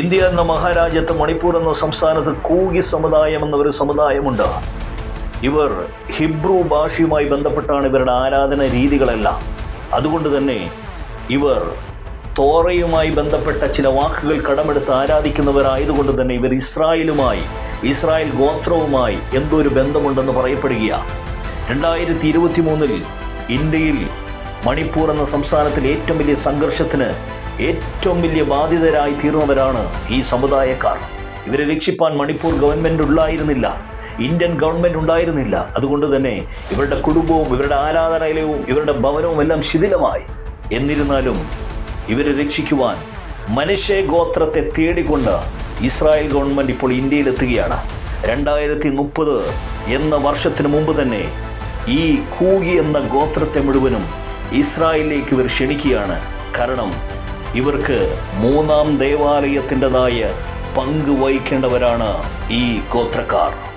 India എന്ന മഹാരാജ്യത്ത് മണിപ്പൂർ എന്ന സംസ്ഥാനത്ത് കൂകി സമുദായം എന്ന ഒരു സമുദായമുണ്ട്. ഇവർ ഹിബ്രു ഭാഷയുമായി ബന്ധപ്പെട്ടാണ് ഇവരുടെ ആരാധന രീതികളെല്ലാം. അതുകൊണ്ട് തന്നെ ഇവർ തോറയുമായി ബന്ധപ്പെട്ട ചില വാക്കുകൾ കടമെടുത്ത് ആരാധിക്കുന്നവരായതുകൊണ്ട് തന്നെ ഇവർ ഇസ്രായേലുമായി ഇസ്രായേൽ ഗോത്രവുമായി എന്തോ ഒരു ബന്ധമുണ്ടെന്ന് പറയപ്പെടുകയാണ് രണ്ടായിരത്തി ഇരുപത്തി മൂന്നിൽ ഇന്ത്യയിൽ മണിപ്പൂർ എന്ന സംസ്ഥാനത്തിൽ ഏറ്റവും വലിയ സംഘർഷത്തിന് ഏറ്റവും വലിയ ബാധിതരായി തീർന്നവരാണ് ഈ സമുദായക്കാർ. ഇവരെ രക്ഷിപ്പാൻ മണിപ്പൂർ ഗവൺമെന്റ് ഉണ്ടായിരുന്നില്ല. ഇന്ത്യൻ ഗവൺമെന്റ് ഉണ്ടായിരുന്നില്ല. അതുകൊണ്ട് തന്നെ ഇവരുടെ കുടുംബവും ഇവരുടെ ആരാധനാലയവും ഇവരുടെ ഭവനവും എല്ലാം ശിഥിലമായി. എന്നിരുന്നാലും ഇവരെ രക്ഷിക്കുവാൻ മനുഷ്യ ഗോത്രത്തെ തേടിക്കൊണ്ട് ഇസ്രായേൽ ഗവൺമെന്റ് ഇപ്പോൾ ഇന്ത്യയിലെത്തുകയാണ്. രണ്ടായിരത്തി മുപ്പത് എന്ന വർഷത്തിന് മുമ്പ് തന്നെ ഈ കൂകി എന്ന ഗോത്രത്തെ മുഴുവനും ഇസ്രായേലിലേക്ക് ഇവർ ക്ഷണിക്കുകയാണ്. കാരണം ഇവർക്ക് മൂന്നാം ദേവാലയത്തിന്റെതായ പങ്ക് വഹിക്കേണ്ടവരാണ് ഈ ഗോത്രക്കാർ.